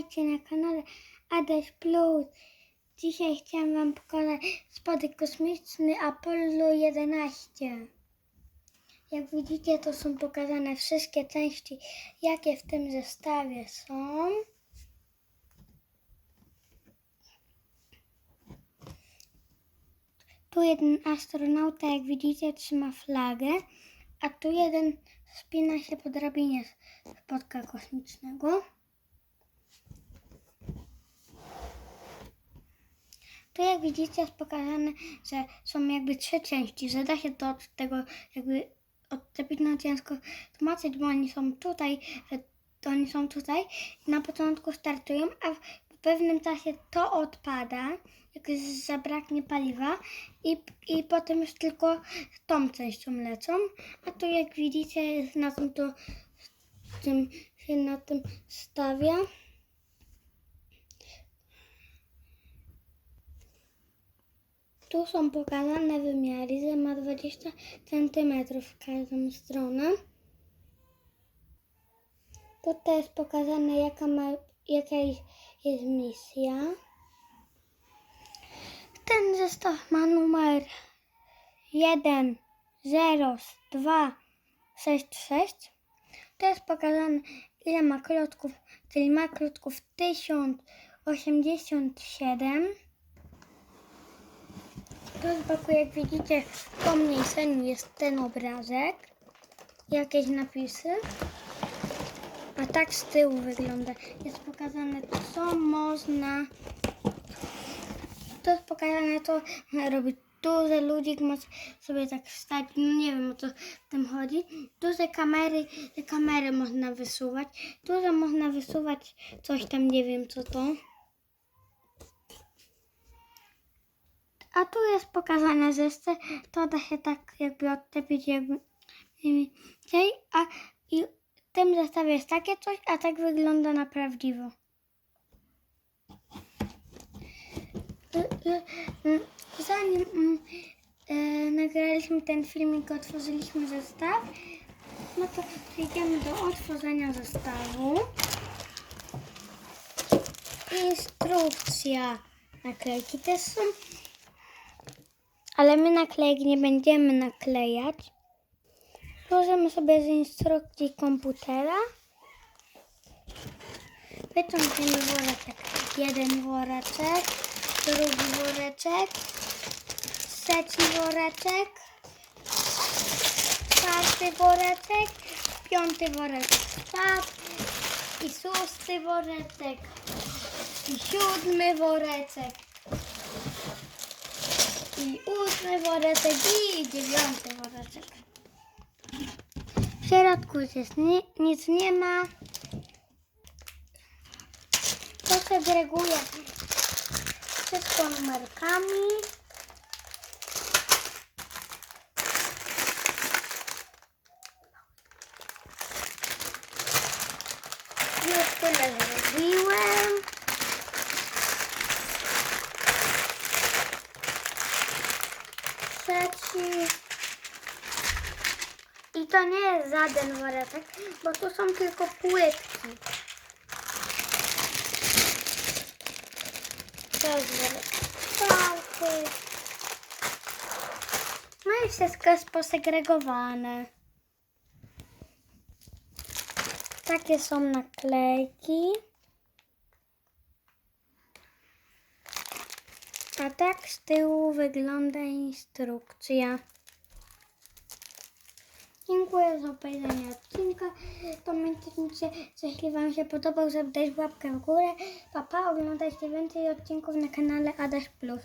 witajcie na kanale Adaś Plus. Dzisiaj chciałam Wam pokazać spodek kosmiczny Apollo 11. Jak widzicie, to są pokazane wszystkie części, jakie w tym zestawie są. Tu jeden astronauta, jak widzicie, trzyma flagę, a tu jeden wspina się po drabinie spodka kosmicznego. Tu jak widzicie jest pokazane, że są jakby trzy części, że da się to od tego jakby odczepić na ciężko tłumaczyć, bo oni są tutaj, że oni są tutaj na początku startują, a w pewnym czasie to odpada, jak zabraknie paliwa i, i potem już tylko tą częścią lecą, a tu jak widzicie jest na tym to tym się na tym stawia. Tu są pokazane wymiary, że ma 20 cm w każdą stronę. Tutaj jest pokazane jaka, ma, jaka jest misja. Ten zestaw ma numer 1, 0, 2, 6, 6. To jest pokazane ile ma klocków, czyli ma klocków 1087. Tu z boku, jak widzicie, w pomniejszeniu jest ten obrazek, jakieś napisy, a tak z tyłu wygląda. Jest pokazane, co można. To jest pokazane, co robi duży ludzik, może sobie tak stać, no nie wiem o co w tym chodzi. Duże kamery, kamery można wysuwać. Duże można wysuwać coś tam, nie wiem co to. A tu jest pokazane, że jeszcze to da się tak jakby odczepić jakby a i w tym zestawie jest takie coś, a tak wygląda na prawdziwo. Zanim mm, e, nagraliśmy ten filmik, otworzyliśmy zestaw, no to przejdziemy do otworzenia zestawu. Instrukcja. Naklejki też są. Ale my naklejek nie będziemy naklejać. Złożymy sobie z instrukcji komputera. Wyciągniemy woreczek. Jeden woreczek, drugi woreczek, trzeci woreczek, czwarty woreczek, piąty woreczek spadł i szósty woreczek i siódmy woreczek i ósmy woreczek i dziewiąty woreczek. W środku jest ni- nic nie ma. To segreguję wszystko numerkami. Już tyle zrobiłem. Trzeci. I to nie jest żaden woreczek, bo tu są tylko płytki. To jest woreczek. No i wszystko jest posegregowane. Takie są naklejki. A tak z tyłu wygląda instrukcja. Dziękuję za obejrzenie odcinka. Że jeśli Wam się podobał, żeby dać łapkę w górę. Pa, pa, oglądajcie więcej odcinków na kanale Adaś Plus.